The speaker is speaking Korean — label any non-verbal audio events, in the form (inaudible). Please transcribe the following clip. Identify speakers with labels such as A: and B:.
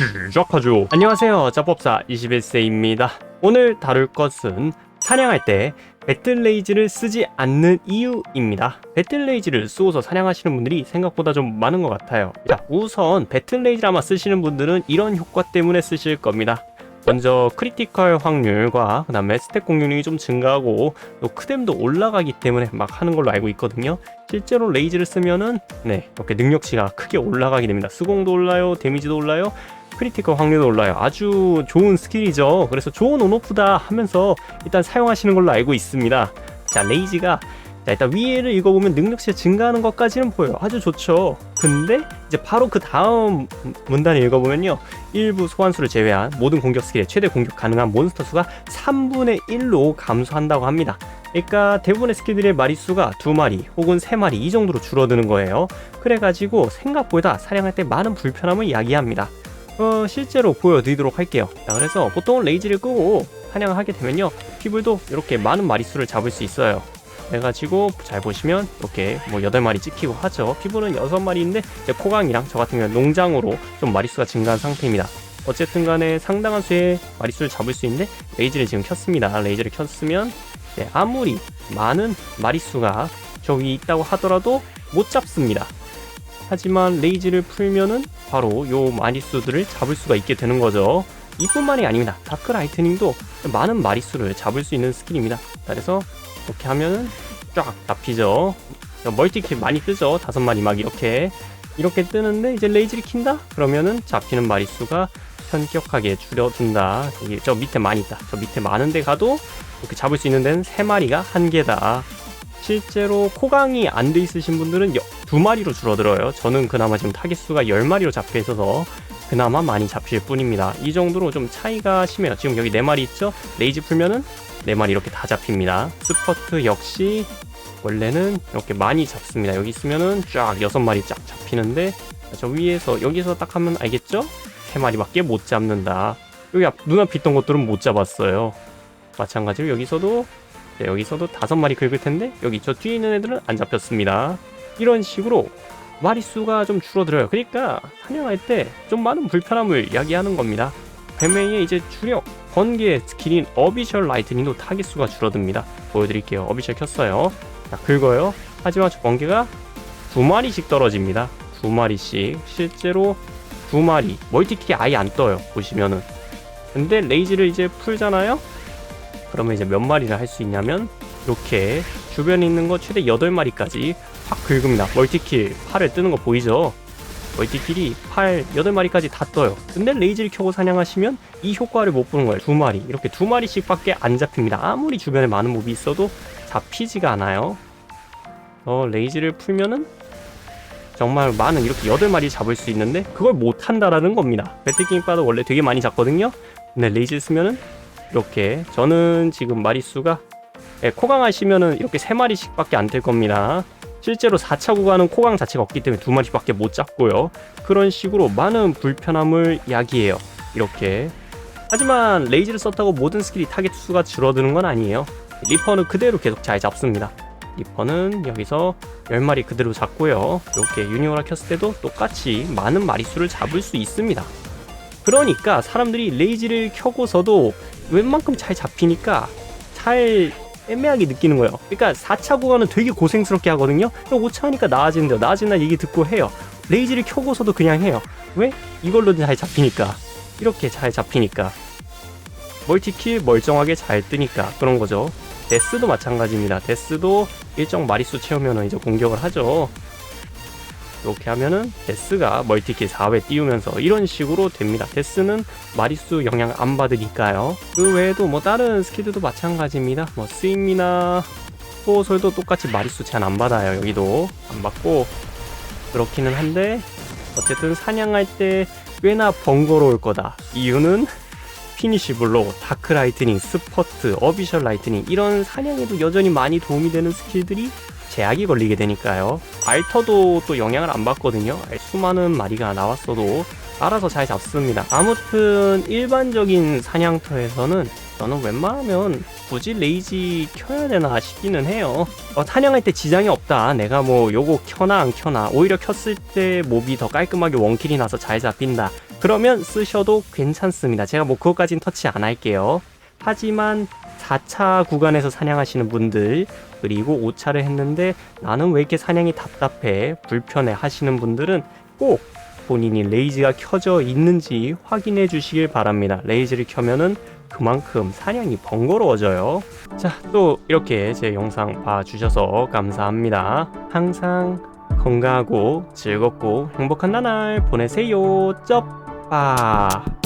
A: (laughs) 시작하죠. 안녕하세요. 짜법사 21세입니다. 오늘 다룰 것은 사냥할 때 배틀레이즈를 쓰지 않는 이유입니다. 배틀레이즈를 쓰고서 사냥하시는 분들이 생각보다 좀 많은 것 같아요. 자, 우선 배틀레이즈를 아마 쓰시는 분들은 이런 효과 때문에 쓰실 겁니다. 먼저 크리티컬 확률과 그 다음에 스택 공격력이 좀 증가하고 또 크뎀도 올라가기 때문에 막 하는 걸로 알고 있거든요. 실제로 레이즈를 쓰면은 네 이렇게 능력치가 크게 올라가게 됩니다. 수공도 올라요, 데미지도 올라요, 크리티컬 확률도 올라요. 아주 좋은 스킬이죠. 그래서 좋은 온오프다 하면서 일단 사용하시는 걸로 알고 있습니다. 자 레이즈가 자 일단 위에를 읽어보면 능력치가 증가하는 것까지는 보여요. 아주 좋죠. 근데 이제 바로 그 다음 문단을 읽어보면요. 일부 소환수를 제외한 모든 공격 스킬에 최대 공격 가능한 몬스터 수가 3분의 1로 감소한다고 합니다. 그러니까 대부분의 스킬들의 마리수가 두 마리 혹은 세 마리 이 정도로 줄어드는 거예요. 그래가지고 생각보다 사냥할 때 많은 불편함을 야기합니다. 어, 실제로 보여드리도록 할게요. 자, 그래서 보통 레이지를 끄고 사냥을 하게 되면요. 피불도 이렇게 많은 마리수를 잡을 수 있어요. 그래가지고 잘 보시면 이렇게 뭐 8마리 찍히고 하죠. 피부는 6마리인데 이제 코강이랑 저 같은 경우는 농장으로 좀 마리수가 증가한 상태입니다. 어쨌든 간에 상당한 수의 마리수를 잡을 수 있는데 레이즈를 지금 켰습니다. 레이즈를 켰으면 네, 아무리 많은 마리수가 저 위에 있다고 하더라도 못 잡습니다. 하지만 레이즈를 풀면은 바로 요 마리수들을 잡을 수가 있게 되는 거죠. 이뿐만이 아닙니다. 다크 라이트닝도 많은 마리수를 잡을 수 있는 스킬입니다. 그래서 이렇게 하면은 쫙 잡히죠. 멀티킬 많이 뜨죠. 다섯 마리 막 이렇게 이렇게 뜨는데 이제 레이즈를 킨다? 그러면은 잡히는 마리수가 현격하게. 여기 저 밑에 많이 있다. 저 밑에 많은데 가도 이렇게 잡을 수 있는 데는 세 마리가 한 개다. 실제로 코강이 안 돼 있으신 분들은 여- 두 마리로 줄어들어요. 저는 그나마 지금 타겟 수가 10마리로 잡혀 있어서 그나마 많이 잡힐 뿐입니다. 이 정도로 좀 차이가 심해요. 지금 여기 네 마리 있죠? 레이즈 풀면은 네 마리 이렇게 다 잡힙니다. 스퍼트 역시 원래는 이렇게 많이 잡습니다. 여기 있으면은 쫙 여섯 마리 쫙 잡히는데 저 위에서 여기서 딱 하면 알겠죠? 세 마리밖에 못 잡는다. 여기 앞, 눈앞에 있던 것들은 못 잡았어요. 마찬가지로 여기서도 네, 여기서도 다섯 마리 긁을 텐데 여기 저 뒤에 있는 애들은 안 잡혔습니다. 이런 식으로 마리수가 좀 줄어들어요. 그러니까 사냥할 때 좀 많은 불편함을 야기하는 겁니다. 뱀메이의 이제 주력 번개 스킬인 어비셜 라이트닝도 타겟 수가 줄어듭니다. 보여드릴게요. 어비셜 켰어요. 자, 긁어요. 하지만 저 번개가 두 마리씩 떨어집니다. 두 마리씩. 실제로 두 마리. 멀티킬이 아예 안 떠요. 보시면은. 근데 레이즈를 이제 풀잖아요? 그러면 이제 몇 마리를 할 수 있냐면 이렇게 주변에 있는 거 최대 8마리까지 확 긁습니다. 멀티킬 8을 뜨는 거 보이죠? 멀티킬이 8, 8마리까지 다 떠요. 근데 레이즈를 켜고 사냥하시면 이 효과를 못 보는 거예요. 두 마리. 이렇게 두 마리씩 밖에 안 잡힙니다. 아무리 주변에 많은 몹이 있어도 잡히지가 않아요. 어, 레이즈를 풀면은 정말 많은 이렇게 8마리 잡을 수 있는데 그걸 못 한다라는 겁니다. 배틀게임 바도 원래 되게 많이 잡거든요. 근데 레이즈 쓰면은 이렇게 저는 지금 마리수가 예, 코강 하시면은 이렇게 세 마리씩밖에 안 될 겁니다. 실제로 4차 구간은 코강 자체가 없기 때문에 두 마리밖에 못 잡고요. 그런 식으로 많은 불편함을 야기해요. 이렇게. 하지만 레이즈를 썼다고 모든 스킬이 타겟 수가 줄어드는 건 아니에요. 리퍼는 그대로 계속 잘 잡습니다. 리퍼는 여기서 10마리 그대로 잡고요. 이렇게 유니오라 켰을 때도 똑같이 많은 마리수를 잡을 수 있습니다. 그러니까 사람들이 레이즈를 켜고서도 웬만큼 잘 잡히니까 잘 애매하게 느끼는 거예요. 그러니까 4차 구간은 되게 고생스럽게 하거든요. 5차 하니까 나아진대요. 나아진다 얘기 듣고 해요. 레이즈를 켜고서도 그냥 해요. 왜? 이걸로 잘 잡히니까. 이렇게 잘 잡히니까. 멀티킬 멀쩡하게 잘 뜨니까 그런 거죠. 데스도 마찬가지입니다. 데스도 일정 마리수 채우면 이제 공격을 하죠. 이렇게 하면은 데스가 멀티킬 4회 띄우면서 이런 식으로 됩니다. 데스는 마리수 영향 안 받으니까요. 그 외에도 뭐 다른 스킬들도 마찬가지입니다. 뭐 스임이나 소설도 똑같이 마리수 제한 안 받아요. 여기도 안 받고 그렇기는 한데 어쨌든 사냥할 때 꽤나 번거로울 거다. 이유는 피니시 블로, 다크 라이트닝, 스퍼트, 어비셜 라이트닝 이런 사냥에도 여전히 많이 도움이 되는 스킬들이 제약이 걸리게 되니까요. 알터도 또 영향을 안 받거든요. 수많은 마리가 나왔어도 알아서 잘 잡습니다. 아무튼 일반적인 사냥터에서는 저는 웬만하면 굳이 레이지 켜야 되나 싶기는 해요. 어, 사냥할 때 지장이 없다. 내가 뭐 요거 켜나 안 켜나. 오히려 켰을 때 몹이 더 깔끔하게 원킬이 나서 잘 잡힌다. 그러면 쓰셔도 괜찮습니다. 제가 뭐 그것까진 터치 안 할게요. 하지만 4차 구간에서 사냥하시는 분들 그리고 5차를 했는데 나는 왜 이렇게 사냥이 답답해 불편해 하시는 분들은 꼭 본인이 레이즈가 켜져 있는지 확인해 주시길 바랍니다. 레이즈를 켜면은 그만큼 사냥이 번거로워져요. 자, 또 이렇게 제 영상 봐주셔서 감사합니다. 항상 건강하고 즐겁고 행복한 나날 보내세요. 쩝바.